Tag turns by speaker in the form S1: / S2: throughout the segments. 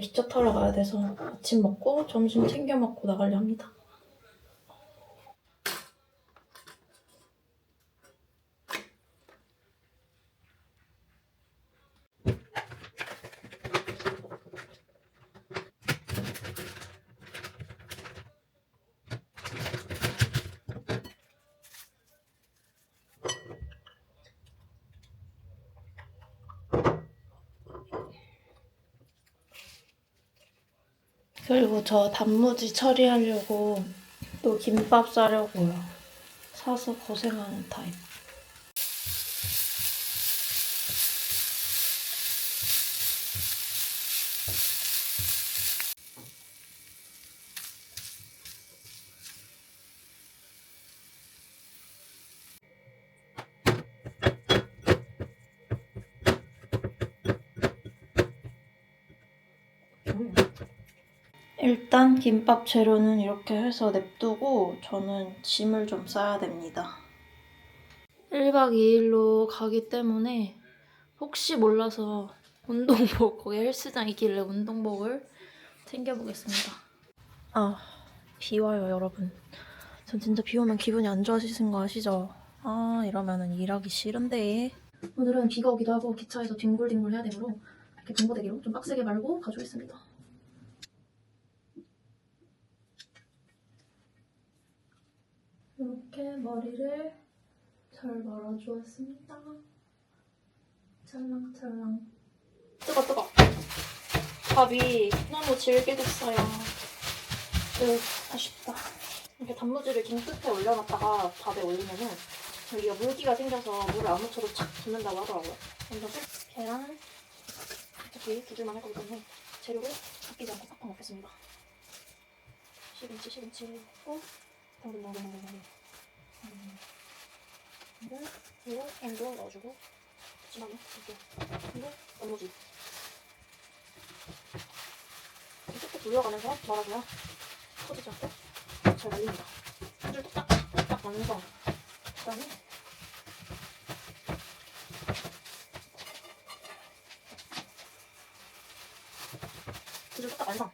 S1: 기차 타러 가야 돼서 아침 먹고 점심 챙겨 먹고 나가려 합니다. 그리고 저 단무지 처리하려고 또 김밥 싸려고요. 사서 고생하는 타입. 일단 김밥 재료는 이렇게 해서 냅두고 저는 짐을 좀 싸야 됩니다. 1박 2일로 가기 때문에 혹시 몰라서 운동복, 거기 헬스장 있길래 운동복을 챙겨보겠습니다. 아, 비 와요, 여러분. 전 진짜 비 오면 기분이 안 좋아지시는 거 아시죠? 아, 이러면은 일하기 싫은데. 오늘은 비가 오기도 하고 기차에서 뒹굴뒹굴 해야 되므로 이렇게 동고대기로 좀 빡세게 말고 가져오겠습니다. 이렇게 머리를 잘 말아주었습니다. 찰랑찰랑. 뜨거 뜨거. 밥이 너무 질게 됐어요. 으, 아쉽다. 이렇게 단무지를 김 끝에 올려놨다가 밥에 올리면은 여기가 물기가 생겨서 물을 안 묻혀도 착 붙는다고 하더라고요. 그래서 계란 어차피 두 줄만 할 거기 때문에 재료를 아끼지 않고 팍팍 넣겠습니다. 시금치 시금치 넣고 당근 당근 당근 당근 당근 그리고 햄도 넣어주고 그치만 이렇게 그리고 단무지 뚝뚝 돌려가면서 말아줘야 터지지 않고 잘 말립니다. 한줄 뚝딱 뚝딱 완성 그 다음에 두줄 뚝딱 완성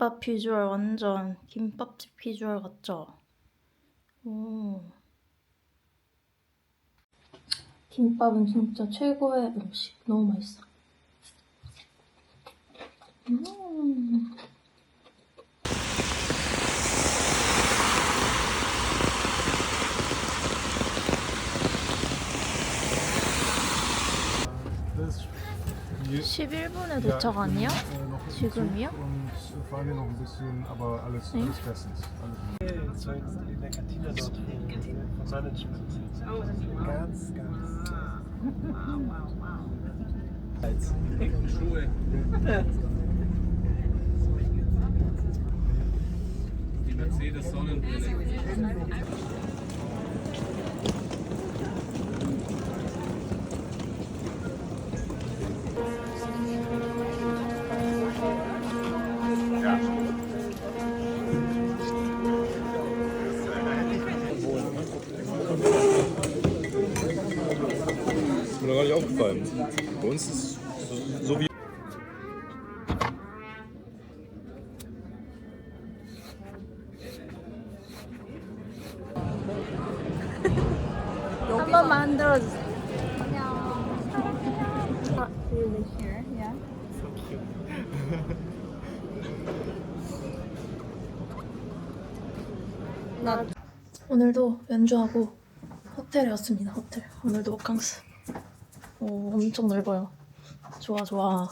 S1: 김밥 비주얼 완전 김밥집 비주얼 같죠? 오. 김밥은 진짜 최고의 음식. 너무 맛있어. 음. 11분에
S2: ja,
S1: 도착 아니야?
S2: äh,
S1: 지금이요?
S2: Äh,
S3: aufgefallen. Bei uns ist so, so wie.
S1: 한 번만 흔들어주세요. 오늘도 연주하고 호텔에 왔습니다. 호텔. 오늘도 호캉스. 오, 엄청 넓어요. 좋아, 좋아.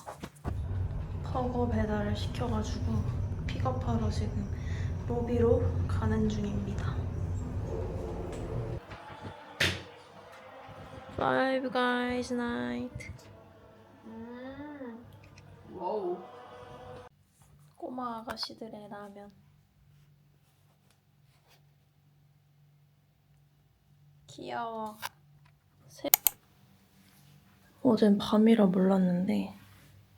S1: 퍼거 배달을 시켜가지고 픽업하러 지금 로비로 가는 중입니다. Five Guys Night. 꼬마 아가씨들의 라면. 귀여워. 새... 어젠 밤이라 몰랐는데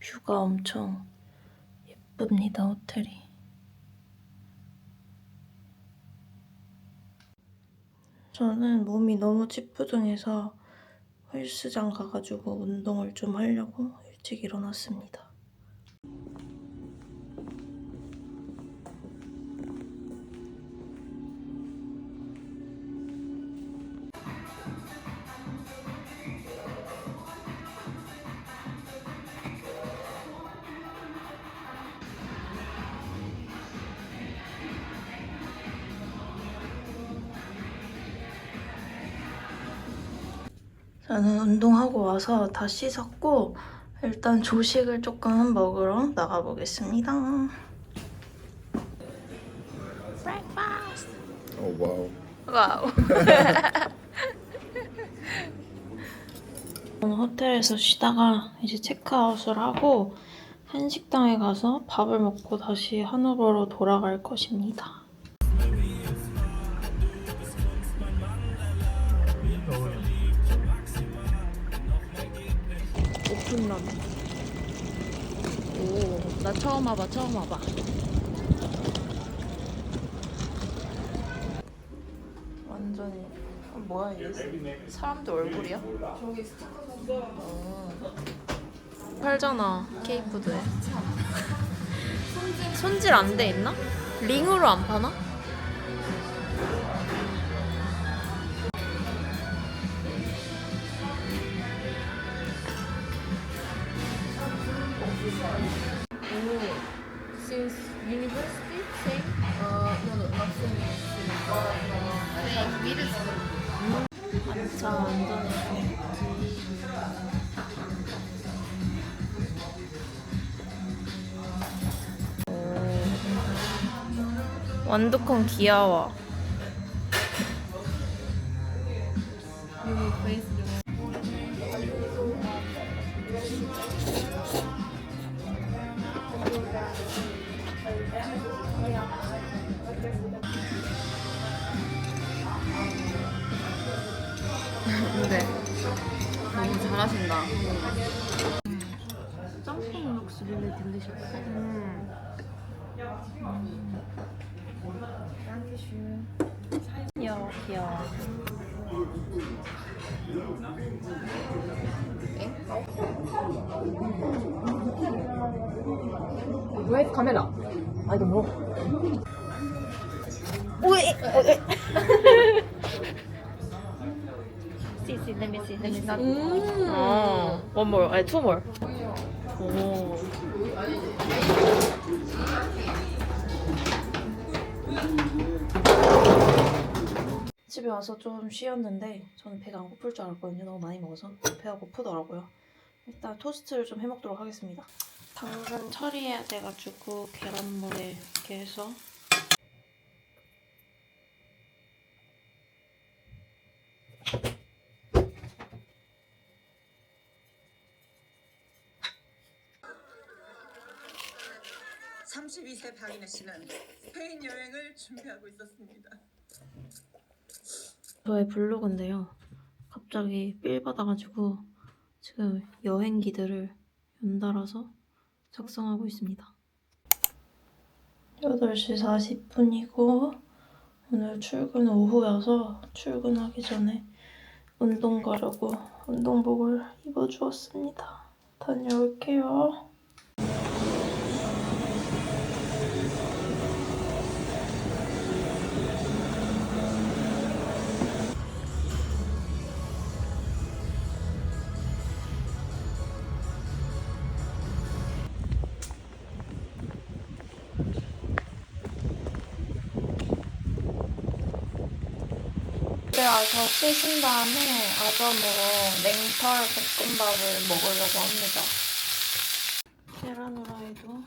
S1: 뷰가 엄청 예쁩니다, 호텔이. 저는 몸이 너무 찌뿌둥해서 헬스장 가가지고 운동을 좀 하려고 일찍 일어났습니다. 저는 운동하고 와서 다 씻었고 일단 조식을 조금 먹으러 나가보겠습니다.
S3: Oh wow.
S1: 와우. 오늘 호텔에서 쉬다가 이제 체크아웃을 하고 한식당에 가서 밥을 먹고 다시 하노버로 돌아갈 것입니다. 오픈런. 오, 나 처음 와봐, 처음 와봐. 완전히 아, 뭐야 이게 사람들 얼굴이야? 저기 스티커 팔잖아 케이푸드에 손질 안 돼 있나? 링으로 안 파나? 완두콩 귀여워. 귀여워 귀여워.
S4: 왜 카메라? I don't know.
S1: 오이. see see let me see let me see.
S4: 음.
S1: 어. one more 아니 two more. 집에 와서 좀 쉬었는데 저는 배가 안 고플 줄 알았거든요. 너무 많이 먹어서 배가 고프더라고요. 일단 토스트를 좀 해먹도록 하겠습니다. 당근 처리해야 돼가지고 계란물에 이렇게 해서
S5: 삼십이 세 박인혜 씨는 스페인 여행을 준비하고 있었습니다.
S1: 저의 블로그인데요. 갑자기 삘 받아가지고 지금 여행기들을 연달아서 작성하고 있습니다. 8시 40분이고 오늘 출근 오후여서 출근하기 전에 운동 가려고 운동복을 입어주었습니다. 다녀올게요. 씻은 다음에 아점으로 냉털 볶음밥을 먹으려고 합니다. 계란 후라이도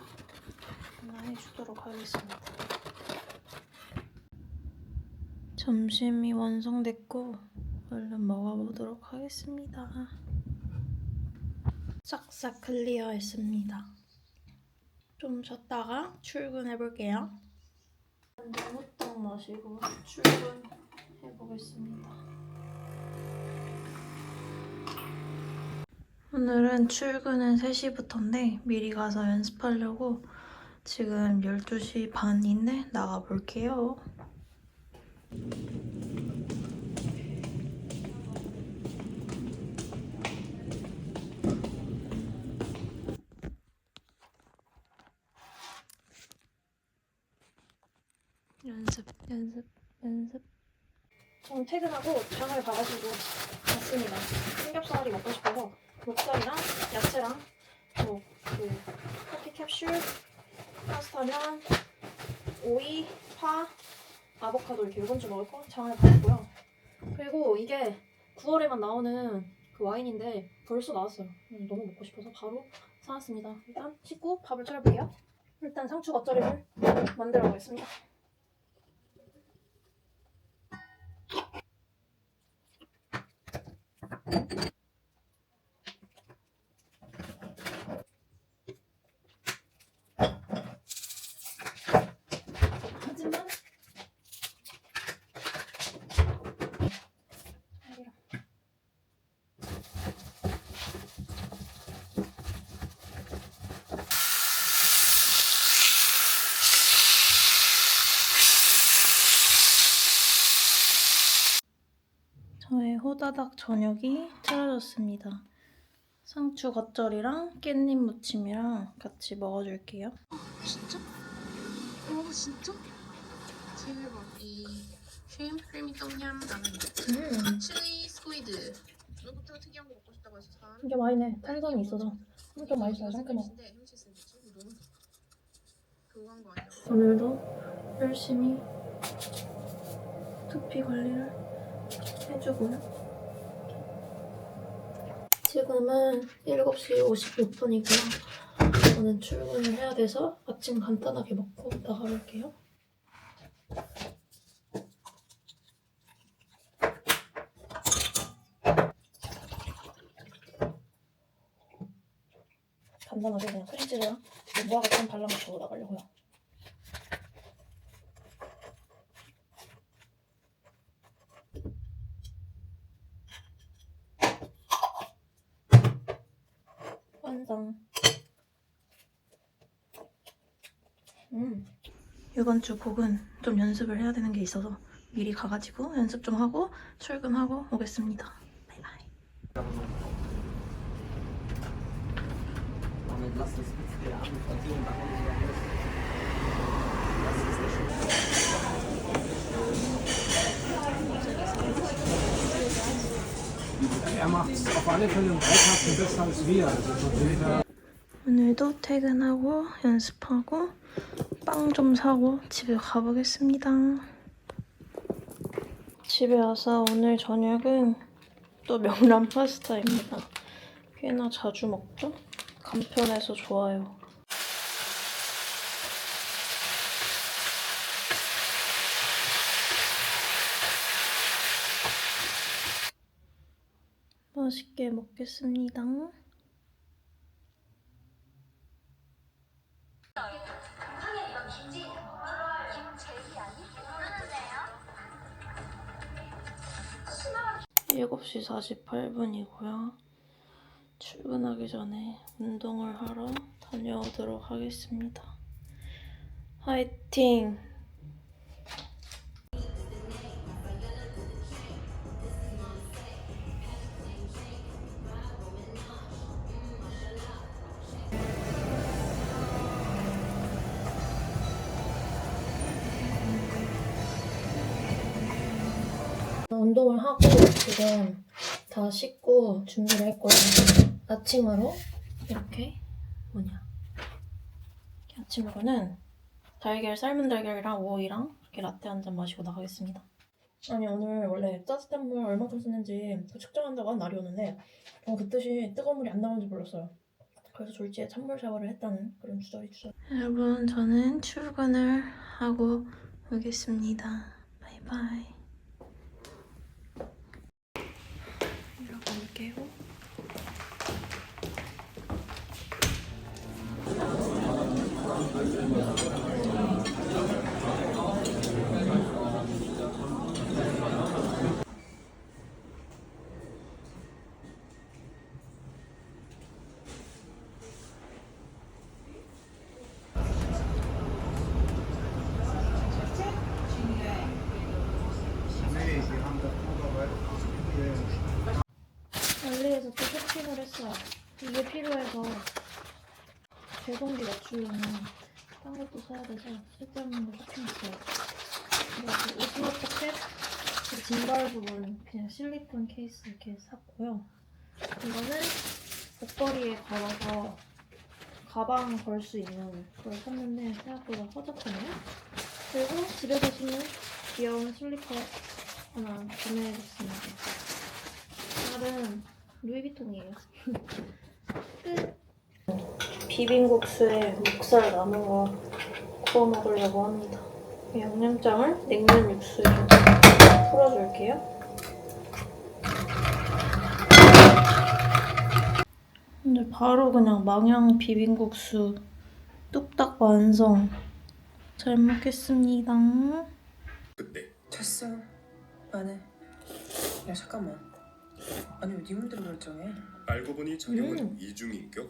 S1: 하나 해주도록 하겠습니다. 점심이 완성됐고 얼른 먹어보도록 하겠습니다. 싹싹 클리어했습니다. 좀 쉬었다가 출근해볼게요. 먼저 후딱 마시고 출근해 보겠습니다. 오늘은 출근은 3시부터인데 미리 가서 연습하려고 지금 12시 반인데 나가볼게요. 연습, 연습, 연습. 저는 퇴근하고 장을 봐가지고 왔습니다. 삼겹살이 먹고 싶어서 목살이랑 야채랑 뭐그 커피 캡슐, 파스타면, 오이, 파, 아보카도 이렇게 요번 주 먹을 거 장을 봤고요. 그리고 이게 9월에만 나오는 그 와인인데 벌써 나왔어요. 음, 너무 먹고 싶어서 바로 사왔습니다. 일단 씻고 밥을 차려볼게요. 일단 상추 겉절이를 만들어 보겠습니다. 하지만 호다닥 저녁이 차려졌습니다. 상추 겉절이랑 깻잎 무침이랑 같이 먹어줄게요.
S4: 진짜? 어 진짜? 대박 이 쉐림프 크리미 똠얌 라면
S1: 음,
S4: 칠리 스퀴드 누구부터 특이한 거 먹고 싶다고 해서 산
S1: 이게 와인에 탄산이 있어서 좀 맛있어요, 상큼하고. 오늘도 열심히 두피 관리를 해주고요. 지금은 7시 56분이고요. 저는 출근을 해야 돼서 아침 간단하게 먹고 나가볼게요. 간단하게 그냥 크림치즈랑 무화과 좀 발라먹고 나가려고요. 완성. 음. 이번 주 곡은 좀 연습을 해야 되는 게 있어서 미리 가가지고 연습 좀 하고 출근하고 오겠습니다. 바이바이.
S2: Er
S1: 오늘도 퇴근하고 연습하고 빵 좀 사고 집에 가보겠습니다. 집에 와서 오늘 저녁은 또 명란 파스타입니다. 꽤나 자주 먹죠? 간편해서 좋아요. 맛있게 먹겠습니다. 일곱 시 48분이고요. 출근하기 전에 운동을 하러 다녀오도록 하겠습니다. 화이팅! 운동을 하고 지금 다 씻고 준비를 했고요. 아침으로 이렇게 뭐냐 아침으로는 달걀 삶은 달걀이랑 오이랑 이렇게 라떼 한 잔 마시고 나가겠습니다. 아니 오늘 원래 따뜻한 물 얼마큼 쓰는지 그 측정한다고 한 날이었는데 어, 그 뜻이 뜨거운 물이 안 나오는지 몰랐어요. 그래서 졸지에 찬물 샤워를 했다는 그런 주저리 주저. 여러분 저는 출근을 하고 오겠습니다. 바이바이. 들어갈게요. 마트에서 또 쇼핑을 했어요. 이게 필요해서 배송비 맞추려면 딴 것도 사야 돼서 쓸데없는 거 쇼핑했어요. 그리고 오스모 포켓 그 짐벌 부분 그냥 실리콘 케이스 이렇게 샀고요. 이거는 옷걸이에 걸어서 가방 걸 수 있는 걸 샀는데 생각보다 허접하네요. 그리고 집에서 신는 귀여운 슬리퍼 하나 구매해줬습니다. 다른 루이비통이에요. 끝. 비빔국수에 목살 남은 거 구워 먹으려고 합니다. 양념장을 냉면 육수에 풀어줄게요. 근데 바로 그냥 망향 비빔국수 뚝딱 완성. 잘 먹겠습니다.
S3: 그때
S5: 됐어. 안 해. 야 잠깐만. 아니 왜네 맘대로 결정해?
S3: 알고 보니 작용은 음. 이중인격.